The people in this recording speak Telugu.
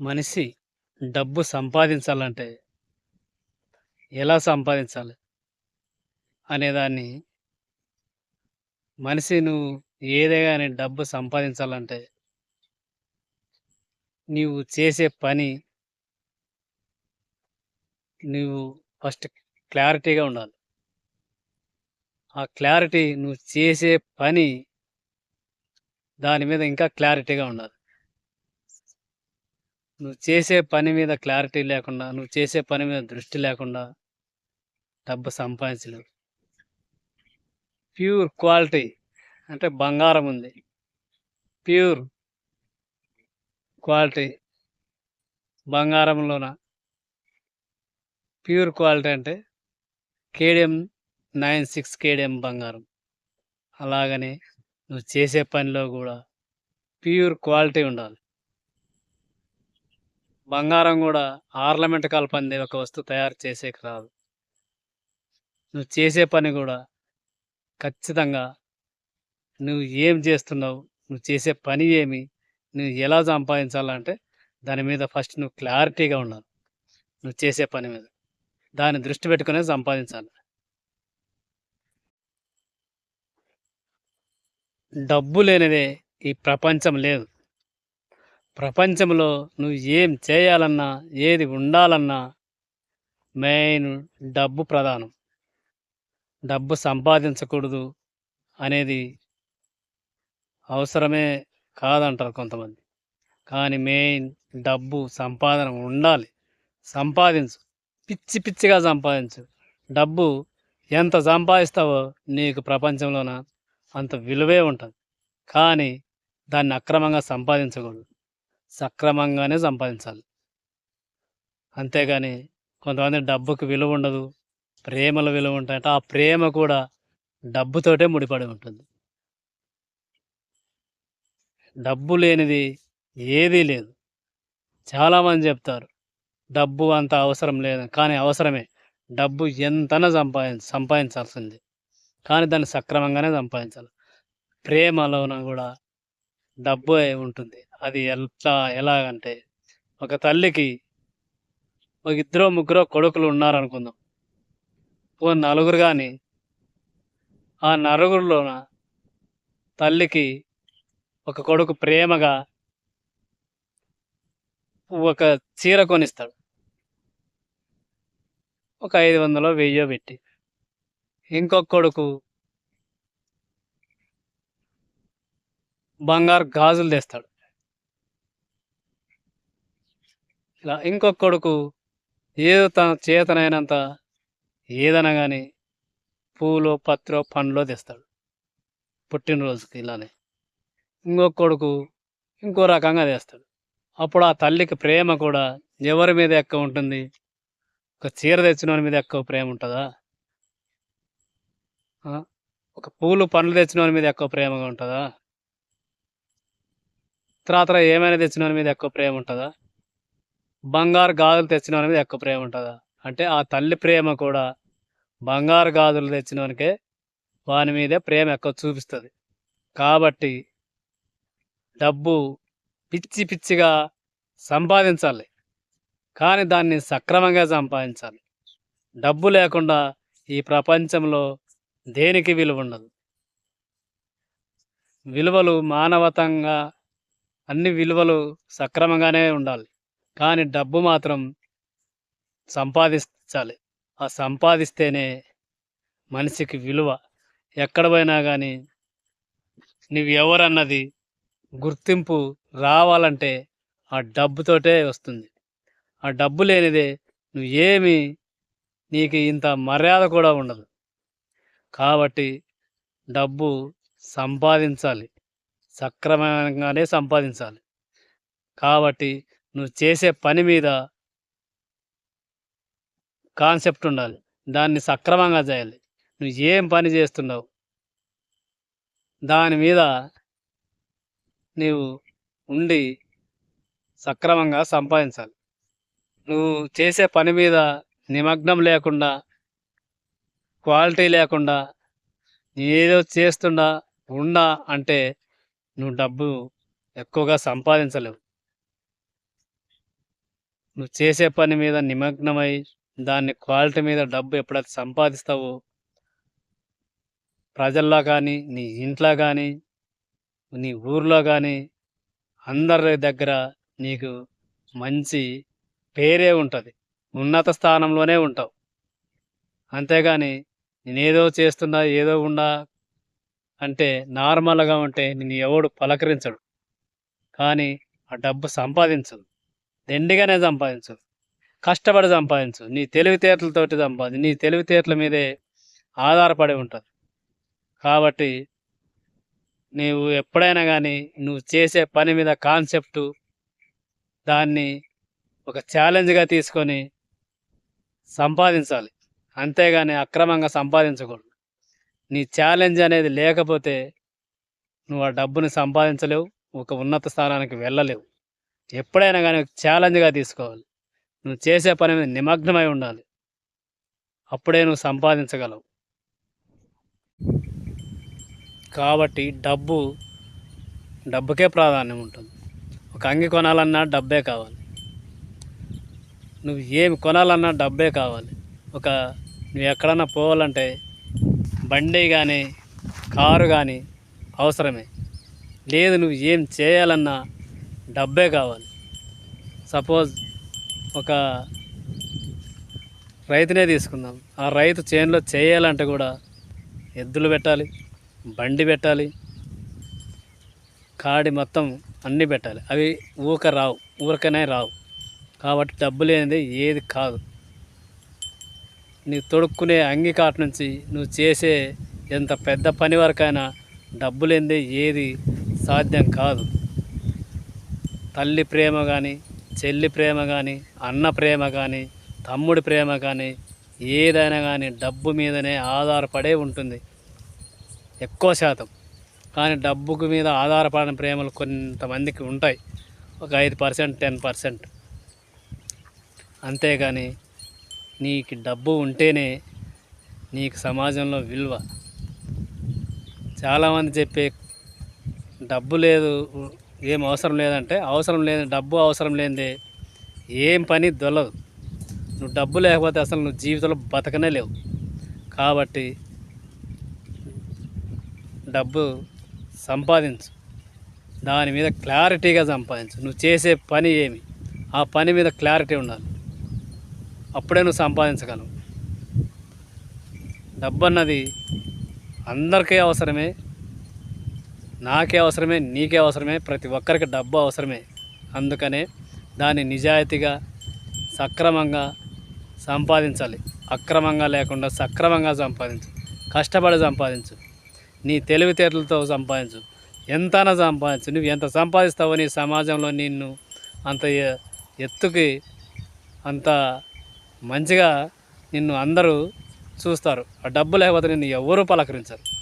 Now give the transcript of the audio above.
మనిషి డబ్బు సంపాదించాలంటే ఎలా సంపాదించాలి అనేదాన్ని మనిషి నువ్వు ఏదే కానీ డబ్బు సంపాదించాలంటే నీవు చేసే పని నువ్వు ఫస్ట్ క్లారిటీగా ఉండాలి. ఆ క్లారిటీ నువ్వు చేసే పని దాని మీద ఇంకా క్లారిటీగా ఉండాలి. నువ్వు చేసే పని మీద క్లారిటీ లేకుండా నువ్వు చేసే పని మీద దృష్టి లేకుండా డబ్బు సంపాదించలేవు. ప్యూర్ క్వాలిటీ అంటే బంగారం ఉంది. ప్యూర్ క్వాలిటీ బంగారంలోన. ప్యూర్ క్వాలిటీ అంటే కేడిఎం నైన్ సిక్స్ కేడిఎం బంగారం. అలాగని నువ్వు చేసే పనిలో కూడా ప్యూర్ క్వాలిటీ ఉండాలి. బంగారం కూడా ఆర్నమెంట్ కలపంది ఒక వస్తువు తయారు చేసేకి రాదు. నువ్వు చేసే పని కూడా ఖచ్చితంగా నువ్వు ఏం చేస్తున్నావు నువ్వు చేసే పని ఏమి నువ్వు ఎలా సంపాదించాలంటే దాని మీద ఫస్ట్ నువ్వు క్లారిటీగా ఉండాలి. నువ్వు చేసే పని మీద. దాన్ని దృష్టి పెట్టుకునే సంపాదించాలి. డబ్బు లేనిదే ఈ ప్రపంచం లేదు. ప్రపంచంలో నువ్వు ఏం చేయాలన్నా ఏది ఉండాలన్నా మెయిన్ డబ్బు ప్రధానం. డబ్బు సంపాదించకూడదు అనేది అవసరమే కాదంటారు కొంతమంది. కానీ మెయిన్ డబ్బు సంపాదన ఉండాలి. సంపాదించు. పిచ్చి పిచ్చిగా సంపాదించు. డబ్బు ఎంత సంపాదిస్తావో నీకు ప్రపంచంలోన అంత విలువే ఉంటుంది. కానీ దాన్ని అక్రమంగా సంపాదించకూడదు. సక్రమంగానే సంపాదించాలి. అంతేగాని కొంతమంది డబ్బుకు విలువ ఉండదు ప్రేమల విలువ ఉంటాయంటే ఆ ప్రేమ కూడా డబ్బుతోటే ముడిపడి ఉంటుంది. డబ్బు లేనిది ఏదీ లేదు. చాలామంది చెప్తారు డబ్బు అంత అవసరం లేదు. కానీ అవసరమే. డబ్బు ఎంతనా సంపాదించ సంపాదించాల్సింది. కానీ దాన్ని సక్రమంగానే సంపాదించాలి. ప్రేమలోన కూడా డబ్బు ఉంటుంది. అది ఎట్లా ఎలాగంటే ఒక తల్లికి ఒక ఇద్దరు ముగ్గురు కొడుకులు ఉన్నారనుకుందాం. ఓ నలుగురు కానీ ఆ నలుగురిలోన తల్లికి ఒక కొడుకు ప్రేమగా ఒక చీర కొనిస్తాడు. ఒక ఐదు వందలో వెయ్యో పెట్టి. ఇంకొక కొడుకు బంగారు గాజులు తెస్తాడు. ఇలా ఇంకొక కొడుకు ఏదో తన చేతనైనంత ఏదైనా కానీ పూలో పత్రో పండ్లో తెస్తాడు. పుట్టినరోజుకి ఇలానే. ఇంకొక కొడుకు ఇంకో రకంగా తెస్తాడు. అప్పుడు ఆ తల్లికి ప్రేమ కూడా ఎవరి మీద ఎక్కువ ఉంటుంది? ఒక చీర తెచ్చిన మీద ఎక్కువ ప్రేమ ఉంటుందా? ఒక పూలు పండ్లు తెచ్చిన మీద ఎక్కువ ప్రేమగా ఉంటుందా? తర్వాత ఏమైనా తెచ్చిన మీద ఎక్కువ ప్రేమ ఉంటుందా? బంగారు గాజులు తెచ్చిన మీద ఎక్కువ ప్రేమ ఉంటుందా? అంటే ఆ తల్లి ప్రేమ కూడా బంగారు గాజులు తెచ్చినోనికే వాని మీదే ప్రేమ ఎక్కువ చూపిస్తుంది. కాబట్టి డబ్బు పిచ్చి పిచ్చిగా సంపాదించాలి. కానీ దాన్ని సక్రమంగా సంపాదించాలి. డబ్బు లేకుండా ఈ ప్రపంచంలో దేనికి విలువ ఉండదు? విలువలు మానవతంగా అన్ని విలువలు సక్రమంగానే ఉండాలి. కానీ డబ్బు మాత్రం సంపాదించాలి. ఆ సంపాదిస్తేనే మనిషికి విలువ. ఎక్కడ పోయినా కానీ నువ్వెవరన్నది గుర్తింపు రావాలంటే ఆ డబ్బుతోటే వస్తుంది. ఆ డబ్బు లేనిదే నువ్వు ఏమి నీకు ఇంత మర్యాద కూడా ఉండదు. కాబట్టి డబ్బు సంపాదించాలి. సక్రమంగానే సంపాదించాలి. కాబట్టి నువ్వు చేసే పని మీద కాన్సెప్ట్ ఉండాలి. దాన్ని సక్రమంగా చేయాలి. నువ్వు ఏం పని చేస్తున్నావు? దాని మీద నీవు ఉండి సక్రమంగా సంపాదించాలి. నువ్వు చేసే పని మీద నిమగ్నం లేకుండా క్వాలిటీ లేకుండా ఏదో చేస్తున్నా ఉండా అంటే నువ్వు డబ్బు ఎక్కువగా సంపాదించలేవు. నువ్వు చేసే పని మీద నిమగ్నమై దాన్ని క్వాలిటీ మీద డబ్బు ఎప్పుడైతే సంపాదిస్తావో ప్రజల్లో కానీ నీ ఇంట్లో కానీ నీ ఊర్లో కానీ అందరి దగ్గర నీకు మంచి పేరే ఉంటుంది. ఉన్నత స్థానంలోనే ఉంటావు. అంతేగాని నేనేదో చేస్తున్నా ఏదో ఉన్నా అంటే నార్మల్గా ఉంటే నేను ఎవడు పలకరించడు. కానీ ఆ డబ్బు సంపాదించదు. దండిగానే సంపాదించదు. కష్టపడి సంపాదించు నీ తెలివితేటలతోటి సంపాది నీ తెలివితేటల మీదే ఆధారపడి ఉంటుంది. కాబట్టి నీవు ఎప్పుడైనా కానీ నువ్వు చేసే పని మీద కాన్సెప్టు దాన్ని ఒక ఛాలెంజ్గా తీసుకొని సంపాదించాలి. అంతేగాని అక్రమంగా సంపాదించకూడదు. నీ ఛాలెంజ్ అనేది లేకపోతే నువ్వు ఆ డబ్బుని సంపాదించలేవు ఒక ఉన్నత స్థానానికి వెళ్ళలేవు. ఎప్పుడైనా కానీ ఛాలెంజ్గా తీసుకోవాలి. నువ్వు చేసే పని మీద నిమగ్నమై ఉండాలి. అప్పుడే నువ్వు సంపాదించగలవు. కాబట్టి డబ్బు డబ్బుకే ప్రాధాన్యం ఉంటుంది. ఒక అంగి కొనాలన్నా డబ్బే కావాలి. నువ్వు ఏమి కొనాలన్నా డబ్బే కావాలి. ఒక నువ్వు ఎక్కడన్నా పోవాలంటే బండి కానీ కారు కానీ అవసరమే. లేదు నువ్వు ఏం చేయాలన్నా డబ్బే కావాలి. సపోజ్ ఒక రైతునే తీసుకుందాం. ఆ రైతు చేనులో చేయాలంటే కూడా ఎద్దులు పెట్టాలి బండి పెట్టాలి కాడి మొత్తం అన్నీ పెట్టాలి. అవి ఊక రావు ఊరకనే రావు. కాబట్టి డబ్బు లేనిది ఏది కాదు. నీ తొడుక్కునే అంగి నుంచి నువ్వు చేసే ఎంత పెద్ద పని వరకైనా డబ్బు లేనిదే ఏది సాధ్యం కాదు. తల్లి ప్రేమ కానీ చెల్లి ప్రేమ కానీ అన్న ప్రేమ కానీ తమ్ముడి ప్రేమ కానీ ఏదైనా కానీ డబ్బు మీదనే ఆధారపడే ఉంటుంది. ఎక్కువ శాతం. కానీ డబ్బుకు మీద ఆధారపడిన ప్రేమలు కొంతమందికి ఉంటాయి. ఒక ఐదు పర్సెంట్ టెన్ పర్సెంట్. అంతేగాని నీకు డబ్బు ఉంటేనే నీకు సమాజంలో విలువ. చాలామంది చెప్పే డబ్బు లేదు ఏం అవసరం లేదంటే అవసరం లేదు డబ్బు అవసరం లేనిదే ఏం పని దొల్లదు. నువ్వు డబ్బు లేకపోతే అసలు నువ్వు జీవితంలో బతకనే లేవు. కాబట్టి డబ్బు సంపాదించు. దాని మీద క్లారిటీగా సంపాదించు. నువ్వు చేసే పని ఏమి? ఆ పని మీద క్లారిటీ ఉండాలి. అప్పుడే నువ్వు సంపాదించగలవు. డబ్బు అన్నది అందరికీ అవసరమే నాకే అవసరమే నీకే అవసరమే ప్రతి ఒక్కరికి డబ్బు అవసరమే. అందుకనే దాన్ని నిజాయితీగా సక్రమంగా సంపాదించాలి. అక్రమంగా లేకుండా సక్రమంగా సంపాదించు. కష్టపడి సంపాదించు. నీ తెలివితేటలతో సంపాదించు. ఎంతనా సంపాదించు. నువ్వు ఎంత సంపాదిస్తావో నీ సమాజంలో నిన్ను అంత ఎ- ఎత్తుకి అంత మంచిగా నిన్ను అందరూ చూస్తారు. ఆ డబ్బు లేకపోతే నిన్ను ఎవరూ పలకరించరు.